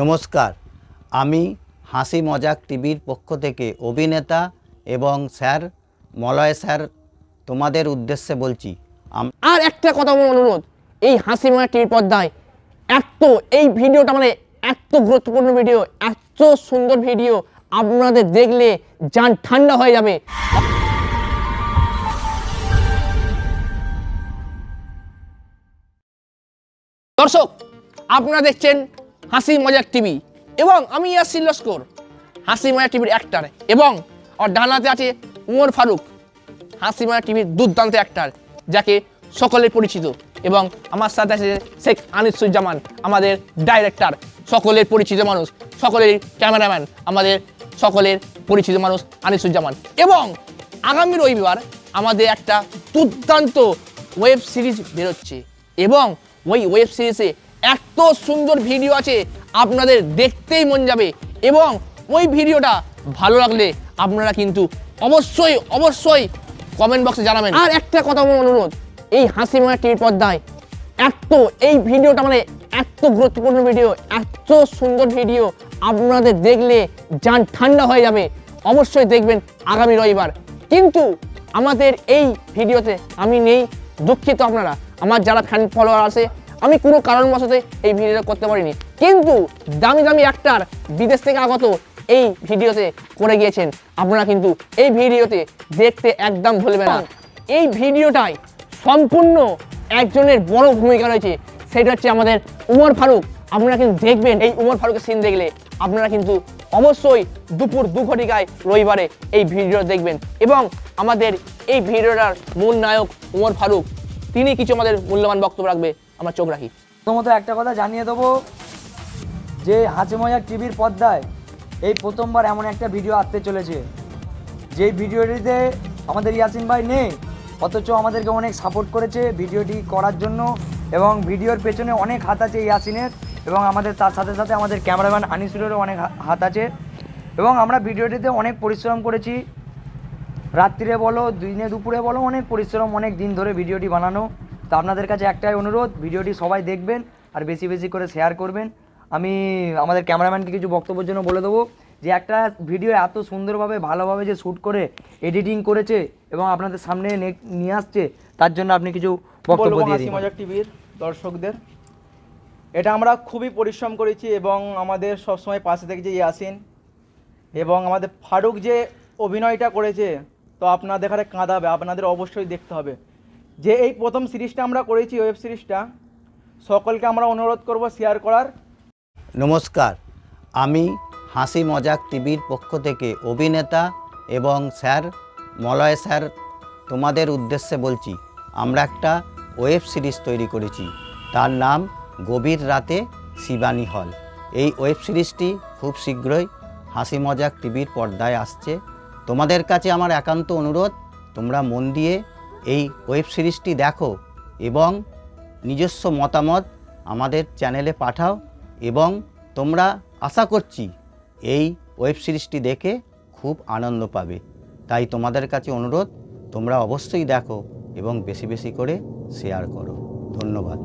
নমস্কার। আমি হাসি মজাক টিভির পক্ষ থেকে অভিনেতা এবং স্যার মলয় স্যার তোমাদের উদ্দেশ্যে বলছি আর একটা কথা আমার অনুরোধ, এই হাসি মজা টিভির পর্দায় এত, এই ভিডিওটা মানে এত গুরুত্বপূর্ণ ভিডিও, এত সুন্দর ভিডিও আপনাদের দেখলে যান ঠান্ডা হয়ে যাবে। দর্শক, আপনারা দেখছেন হাসি মজাক টিভি এবং আমি ইয়াসির লস্কর। হাসি মজা টিভির অ্যাক্টার এবং ওর ডানাতে আছে উমর ফারুক। হাসিমা টিভির দুর্দান্ত অ্যাক্টার যাকে সকলে পরিচিত এবং আমার সাথে আছে শেখ আনিসুজ্জামান, আমাদের ডাইরেক্টর সকলের পরিচিত মানুষ, সকলের ক্যামেরাম্যান আমাদের সকলের পরিচিত মানুষ আনিসুজ্জামান। এবং আগামী রবিবার আমাদের একটা দুর্দান্ত ওয়েব সিরিজ বেরোচ্ছে এবং ওই ওয়েব সিরিজে এত সুন্দর ভিডিও আছে, আপনাদের দেখতেই মন যাবে এবং ওই ভিডিওটা ভালো লাগলে আপনারা কিন্তু অবশ্যই অবশ্যই কমেন্ট বক্সে জানাবেন। আর একটা কথা আমার অনুরোধ, এই হাসি মজা টিভির পর্দায় এত, এই ভিডিওটা মানে এত গুরুত্বপূর্ণ ভিডিও, এত সুন্দর ভিডিও আপনাদের দেখলে যান ঠান্ডা হয়ে যাবে। অবশ্যই দেখবেন আগামী রবিবার। কিন্তু আমাদের এই ভিডিওতে আমি নেই, দুঃখিত আপনারা। আমার যারা ফ্যান ফলোয়ার আছে আমি কোনো কারণবশতে এই ভিডিওটা করতে পারিনি। কিন্তু দামি দামি অ্যাক্টার বিদেশ থেকে আগত এই ভিডিওতে করে গিয়েছেন। আপনারা কিন্তু এই ভিডিওতে দেখতে একদম ভুলবেন না। এই ভিডিওটাই সম্পূর্ণ একজনের বড় ভূমিকা রয়েছে। সেটা হচ্ছে আমাদের উমর ফারুক। আপনারা কিন্তু দেখবেন এই উমর ফারুকের সিন দেখলে আপনারা কিন্তু অবশ্যই দুপুর দু ঘটিকায় রবিবারে এই ভিডিও দেখবেন। এবং আমাদের এই ভিডিওটার মূল নায়ক উমর ফারুক, তিনি কিছু আমাদের মূল্যবান বক্তব্য রাখবে। আমরা চোখ রাখি। প্রথমত একটা কথা জানিয়ে দেবো, যে হাসি মজাক টিভির পর্দায় এই প্রথমবার এমন একটা ভিডিও আসতে চলেছে। যেই ভিডিওটিতে আমাদের ইয়াসিন ভাই নেই, অথচ আমাদেরকে অনেক সাপোর্ট করেছে ভিডিওটি করার জন্য এবং ভিডিওর পেছনে অনেক হাত আছে ইয়াসিনের এবং আমাদের তার সাথে সাথে আমাদের ক্যামেরাম্যান আনিসুরেরও অনেক হাত আছে এবং আমরা ভিডিওটিতে অনেক পরিশ্রম করেছি। রাত্রিরে বলো, দিনে দুপুরে বলো, অনেক পরিশ্রম, অনেক দিন ধরে ভিডিওটি বানানো। তো আপনাদের কাছে একটাই অনুরোধ ভিডিওটি সবাই দেখবেন আর বেশি বেশি করে শেয়ার করবেন। আমি আমাদের ক্যামেরাম্যানকে কিছু বক্তব্যের জন্য বলে দেবো যে একটা ভিডিও এত সুন্দরভাবে ভালোভাবে যে শ্যুট করে এডিটিং করেছে এবং আপনাদের সামনে নিয়ে আসছে তার জন্য আপনি কিছু বক্তব্য দিয়ে দিন। মজাক টিভির দর্শকদের। এটা আমরা খুবই পরিশ্রম করেছি এবং আমাদের সবসময় পাশে থেকে যে ইয়াসিন এবং আমাদের ফারুক যে অভিনয়টা করেছে তো আপনাদের এখানে কাঁদাবে আপনাদের অবশ্যই দেখতে হবে। যে এই প্রথম সিরিজটা আমরা করেছি, ওয়েব সিরিজটা, সকলকে আমরা অনুরোধ করব শেয়ার করার। নমস্কার। আমি হাসি মজাক টিভির পক্ষ থেকে অভিনেতা এবং স্যার মলয় স্যার তোমাদের উদ্দেশ্যে বলছি, আমরা একটা ওয়েব সিরিজ তৈরি করেছি। তার নাম গভীর রাতে শিবানী হল। এই ওয়েব সিরিজটি খুব শীঘ্রই হাসি মজাক টিভির পর্দায় আসছে। তোমাদের কাছে আমার একান্ত অনুরোধ, তোমরা মন দিয়ে এই ওয়েব সিরিজটি দেখো এবং নিজস্ব মতামত আমাদের চ্যানেলে পাঠাও এবং তোমরা আশা করছি এই ওয়েব সিরিজটি দেখে খুব আনন্দ পাবে। তাই তোমাদের কাছে অনুরোধ, তোমরা অবশ্যই দেখো এবং বেশি বেশি করে শেয়ার করো। ধন্যবাদ।